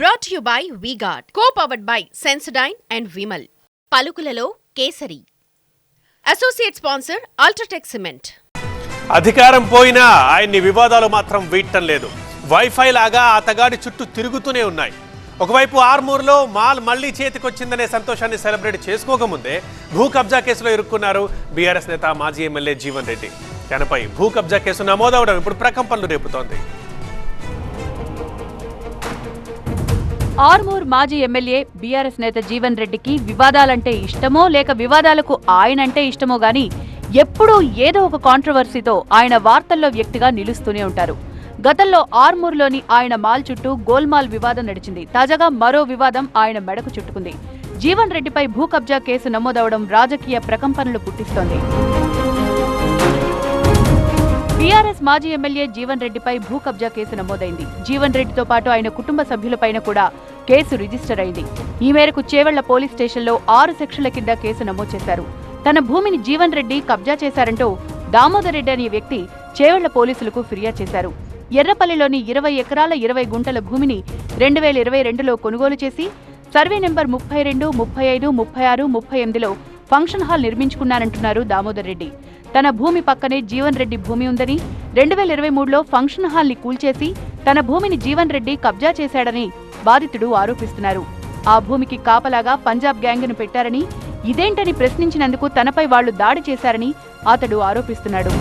Brought you by V-Guard co powered by Sensodyne and Vimal పలుకులలో Kesari. Associate sponsor UltraTech cement అధికారం పోయినా ఆయన్ని వివాదాలు మాత్రం వీడటం లేదు. వైఫై లాగా అతగాడి చుట్టూ తిరుగుతూనే ఉన్నాయి. ఒకవైపు ఆర్మూర్లో మాల్ మళ్ళీ చేతికొచ్చిందనే సంతోషాన్ని సెలబ్రేట్ చేసుకోకముందే భూ కబ్జా కేసులో ఇరుక్కున్నారు బీఆర్ఎస్ నేత మాజీ ఎమ్మెల్యే జీవన్ రెడ్డి. తనపై భూ కబ్జా కేసు నమోదవడం ఇప్పుడు ప్రకంపనలు రేపుతోంది. ఆర్మూర్ మాజీ ఎమ్మెల్యే బీఆర్ఎస్ నేత జీవన్ రెడ్డికి వివాదాలంటే ఇష్టమో లేక వివాదాలకు ఆయనంటే ఇష్టమో గాని ఎప్పుడూ ఏదో ఒక కాంట్రవర్సీతో ఆయన వార్తల్లో వ్యక్తిగా నిలుస్తూనే ఉంటారు. గతంలో ఆర్మూర్లోని ఆయన మాల్ చుట్టూ గోల్మాల్ వివాదం నడిచింది. తాజాగా మరో వివాదం ఆయన మెడకు చుట్టుకుంది. జీవన్ రెడ్డిపై భూ కబ్జా కేసు నమోదవడం రాజకీయ ప్రకంపనలు పుట్టిస్తోంది. మాజీ ఎమ్మెల్యే జీవన్ రెడ్డిపై భూ కబ్జా కేసు నమోదైంది. జీవన్ రెడ్డితో పాటు ఆయన కుటుంబ సభ్యులపైన కూడా కేసు రిజిస్టర్ అయింది. ఈ మేరకు చేవెళ్ళ పోలీస్ స్టేషన్లో ఆరు సెక్షన్ల కింద కేసు నమోదు చేశారు. తన భూమిని జీవన్ రెడ్డి కబ్జా చేశారంటూ దామోదర్ రెడ్డి అనే వ్యక్తి చేవెళ్ళ పోలీసులకు ఫిర్యాదు చేశారు. ఎర్రపల్లిలోని ఇరవై ఎకరాల ఇరవై గుంటల భూమిని రెండు వేల ఇరవై రెండులో కొనుగోలు చేసి సర్వే నెంబర్ ముప్పై రెండు ముప్పై ఐదు ముప్పై ఆరు ముప్పై ఎనిమిదిలో ఫంక్షన్ హాల్ నిర్మించుకున్నారంటున్నారు దామోదర్ రెడ్డి. తన భూమి పక్కనే జీవన్ రెడ్డి భూమి ఉందని రెండు వేల ఇరవై మూడులో ఫంక్షన్ హాల్ని కూల్చేసి తన భూమిని జీవన్ రెడ్డి కబ్జా చేశాడని బాధితుడు ఆరోపిస్తున్నారు. ఆ భూమికి కాపలాగా పంజాబ్ గ్యాంగ్ను పెట్టారని ఇదేంటని ప్రశ్నించినందుకు తనపై వాళ్ళు దాడి చేశారని అతడు ఆరోపిస్తున్నాడు.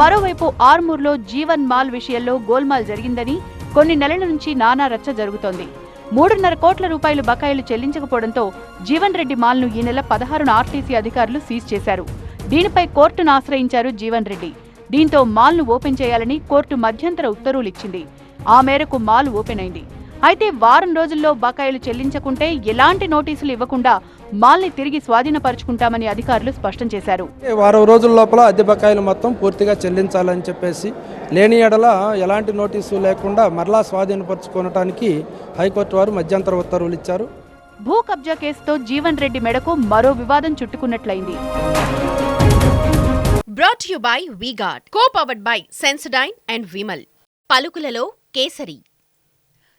మరోవైపు ఆర్మూర్లో జీవన్ మాల్ విషయంలో గోల్మాల్ జరిగిందని కొన్ని నెలల నుంచి నానా రచ్చ జరుగుతోంది. మూడున్నర కోట్ల రూపాయలు బకాయిలు చెల్లించకపోవడంతో జీవన్ రెడ్డి మాల్ను ఈ నెల పదహారున ఆర్టీసీ అధికారులు సీజ్ చేశారు. దీనిపై కోర్టును ఆశ్రయించారు జీవన్ రెడ్డి. దీంతో మాల్ను ఓపెన్ చేయాలని కోర్టు మధ్యంతర ఉత్తర్వులు ఇచ్చింది ఆ మేరకు మాల్ ఓపెన్ అయింది. అయితే వారం రోజుల్లో బకాయిలు చెల్లించకుంటే ఎలాంటి నోటీసులు ఇవ్వకుండా మాల్ని తిరిగి స్వాధీనపరుచుకుంటామని అధికారులు స్పష్టం చేశారు. వారం రోజుల లోపల అద్దె బకాయిలు మొత్తం పూర్తిగా చెల్లించాలని చెప్పేసి లేని ఎడల ఎలాంటి నోటీసు లేకుండా మరలా స్వాధీనపరచుకోవటానికి హైకోర్టు వారు మధ్యంతర ఉత్తర్వులు ఇచ్చారు. భూ కబ్జా కేసుతో జీవన్ రెడ్డి మెడకు మరో వివాదం చుట్టుకున్నట్లయింది. Brought you by V-Guard co powered by Sensodyne and Vimal పలుకులలో Kesari.